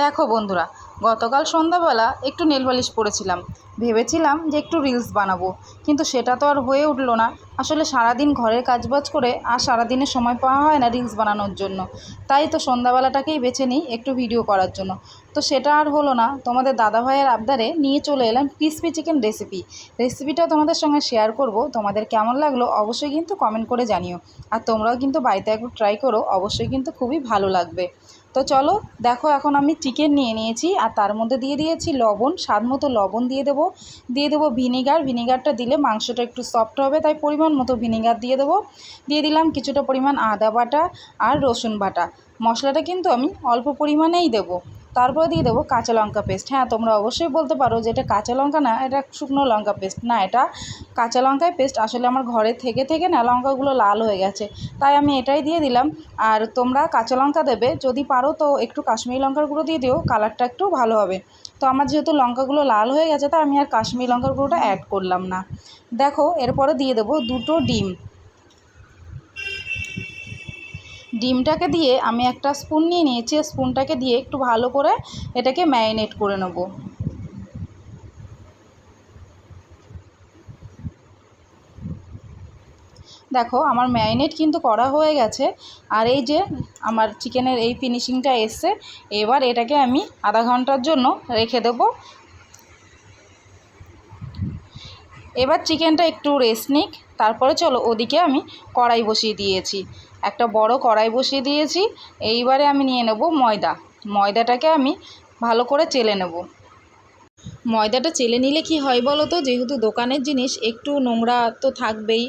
দেখো বন্ধুরা, গতকাল সন্ধ্যাবেলা একটু নেল পালিশ পরেছিলাম। ভেবেছিলাম যে একটু রিলস বানাবো, কিন্তু সেটা তো আর হয়ে উঠল না। আসলে সারাদিন ঘরের কাজবাজ করে আর সারাদিনে সময় পাওয়া হয় না রিলস বানানোর জন্য। তাই তো সন্ধ্যাবেলাটাকেই বেছে নিই একটু ভিডিও করার জন্য। তো সেটা আর হলো না, তোমাদের দাদাভাইয়ের আবদারে নিয়ে চলে এলাম ক্রিসপি চিকেন রেসিপি রেসিপিটাও তোমাদের সঙ্গে শেয়ার করব, তোমাদের কেমন লাগল অবশ্যই কিন্তু কমেন্ট করে জানিও। আর তোমরাও কিন্তু বাড়িতে একটু ট্রাই করো, অবশ্যই কিন্তু খুবই ভালো লাগবে। তো চলো, দেখো এখন আমি চিকেন নিয়ে নিয়েছি আর তার মধ্যে দিয়ে দিয়েছি লবণ, স্বাদ মতো লবণ দিয়ে দেবো। দিয়ে দেবো ভিনিগার ভিনিগারটা দিলে মাংসটা একটু সফট হবে, তাই পরিমাণ মতো ভিনিগার দিয়ে দেবো। দিয়ে দিলাম কিছুটা পরিমাণ আদা বাটা আর রসুন বাটা। মশলাটা কিন্তু আমি অল্প পরিমাণেই দেবো। তারপরে দিয়ে দেবো কাঁচা লঙ্কা পেস্ট হ্যাঁ তোমরা অবশ্যই বলতে পারো যে এটা কাঁচা লঙ্কা না, এটা শুকনো লঙ্কা পেস্ট না, এটা কাঁচা লঙ্কায় পেস্ট আসলে আমার ঘরে থেকে থেকে না লঙ্কাগুলো লাল হয়ে গেছে। তাই আমি এটাই দিয়ে দিলাম। আর তোমরা কাঁচা লঙ্কা দেবে। যদি পারো তো একটু কাশ্মীরি লঙ্কার গুঁড়ো দিয়ে দিও কালারটা একটু ভালো হবে। তো আমার যেহেতু লঙ্কাগুলো লাল হয়ে গেছে, তাই আমি আর কাশ্মীরি লঙ্কার গুঁড়োটা অ্যাড করলাম না। দেখো, এরপরে দিয়ে দেবো দুটো ডিম। ডিমটাকে দিয়ে আমি একটা স্পুন নিয়ে নিয়েছি স্পুনটাকে দিয়ে একটু ভালো করে এটাকে ম্যারিনেট করে নেব। দেখো, আমার ম্যারিনেট কিন্তু করা হয়ে গেছে, আর এই যে আমার চিকেনের এই ফিনিশিংটা এসছে, এবার এটাকে আমি আধা ঘণ্টার জন্য রেখে দেবো। এবার চিকেনটা একটু রেস্ট নিক, তারপরে চলো ওদিকে আমি কড়াই বসিয়ে দিয়েছি। একটা বড় কড়াই বসিয়ে দিয়েছি। এইবারে আমি নিয়ে নেব ময়দা। ময়দাটাকে আমি ভালো করে চেলে নেব। ময়দাটা চেলে নিলে কি হয় বলো তো? যেহেতু দোকানের জিনিস একটু নোংরা তো থাকবেই,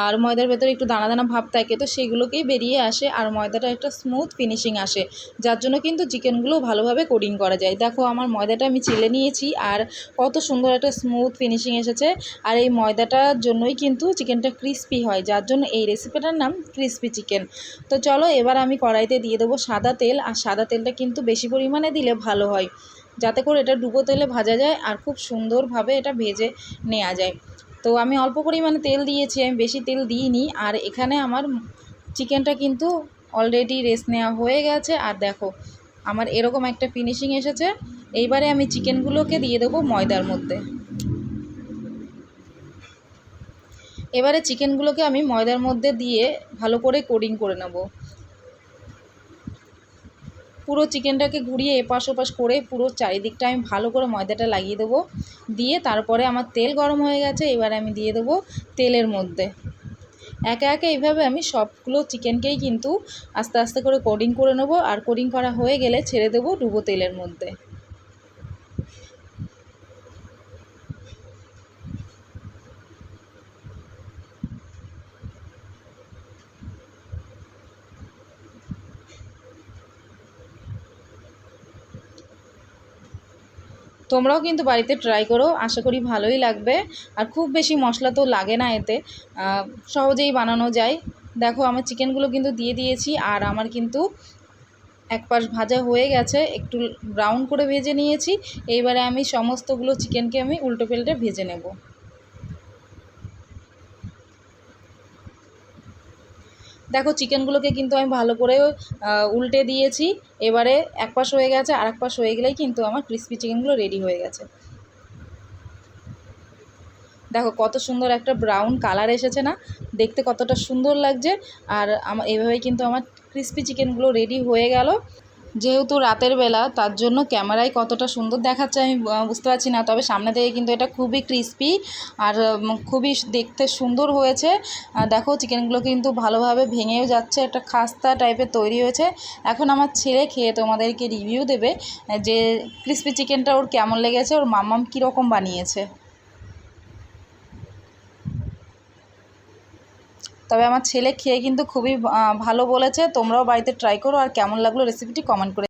আর ময়দার ভেতরে একটু দানা দানা ভাব থাকে, তো সেগুলোকেই বেরিয়ে আসে আর ময়দাটা একটা স্মুথ ফিনিশিং আসে, যার জন্য কিন্তু চিকেনগুলো ভালোভাবে কোডিং করা যায়। দেখো, আমার ময়দাটা আমি চেলে নিয়েছি আর কত সুন্দর একটা স্মুথ ফিনিশিং এসেছে, আর এই ময়দাটার জন্যই কিন্তু চিকেনটা ক্রিস্পি হয়, যার জন্য এই রেসিপিটার নাম ক্রিস্পি চিকেন তো চলো, এবার আমি কড়াইতে দিয়ে দেবো সাদা তেল, আর সাদা তেলটা কিন্তু বেশি পরিমাণে দিলে ভালো হয়। যাতে করে এটা ডুবো তেলে ভাজা যায় আর খুব সুন্দরভাবে এটা ভেজে নেওয়া যায়। তো আমি অল্প পরিমাণে তেল দিয়েছি, আমি বেশি তেল দিইনি। আর এখানে আমার চিকেনটা কিন্তু অলরেডি রেস্ট নেওয়া হয়ে গেছে। আর দেখো, আমার এরকম একটা ফিনিশিং এসেছে। এইবারে আমি চিকেনগুলোকে দিয়ে দেবো ময়দার মধ্যে। এবারে চিকেনগুলোকে আমি ময়দার মধ্যে দিয়ে ভালো করে কোডিং করে নেব। পুরো চিকেনটাকে ঘুরিয়ে এপাশ ওপাশ করে পুরো চারিদিকটা আমি ভালো করে ময়দাটা লাগিয়ে দেবো। দিয়ে তারপরে আমার তেল গরম হয়ে গেছে, এবার আমি দিয়ে দেবো তেলের মধ্যে। একে একে এইভাবে আমি সবগুলো চিকেনকেই কিন্তু আস্তে আস্তে করে কোডিং করে নেব। আর কোডিং করা হয়ে গেলে ছেড়ে দেবো ডুবো তেলের মধ্যে। তোমরাও কিন্তু বাড়িতে ট্রাই করো, আশা করি ভালোই লাগবে। আর খুব বেশি মশলা তো লাগে না এতে। সহজেই বানানো যায়। দেখো, আমার চিকেনগুলো কিন্তু দিয়ে দিয়েছি, আর আমার কিন্তু এক পাশ ভাজা হয়ে গেছে। একটু ব্রাউন করে ভেজে নিয়েছি। এইবারে আমি সমস্তগুলো চিকেনকে আমি উল্টো পেল্টে ভেজে নেব। দেখো চিকেনগুলোকে কিন্তু আমি ভালো করে উল্টে দিয়েছি। এবারে এক পাশ হয়ে গেছে আর এক পাশ হয়ে গেলেই কিন্তু আমার ক্রিসপি চিকেনগুলো রেডি হয়ে গেছে। দেখো কত সুন্দর একটা ব্রাউন কালার এসেছে না? দেখতে কতটা সুন্দর লাগছে। আর আমার এভাবেই কিন্তু আমার ক্রিসপি চিকেনগুলো রেডি হয়ে গেল। যেহেতু রাতের বেলা, তার জন্য ক্যামেরায় কতটা সুন্দর দেখাচ্ছে আমি বুঝতে পারছি না। তবে সামনে থেকে কিন্তু এটা খুবই ক্রিস্পি আর খুবই দেখতে সুন্দর হয়েছে। দেখো চিকেনগুলো কিন্তু ভালোভাবে ভেঙেও যাচ্ছে, একটা খাস্তা টাইপের তৈরি হয়েছে। এখন আমার ছেলে খেয়ে তোমাদেরকে রিভিউ দেবে যে ক্রিস্পি চিকেনটা ওর কেমন লেগেছে, ওর মাম্মাম কীরকম বানিয়েছে। তবে আমার ছেলে খেয়ে কিন্তু খুবই ভালো বলেছে। তোমরাও বাড়িতে ট্রাই করো আর কেমন লাগল রেসিপিটি কমেন্ট করে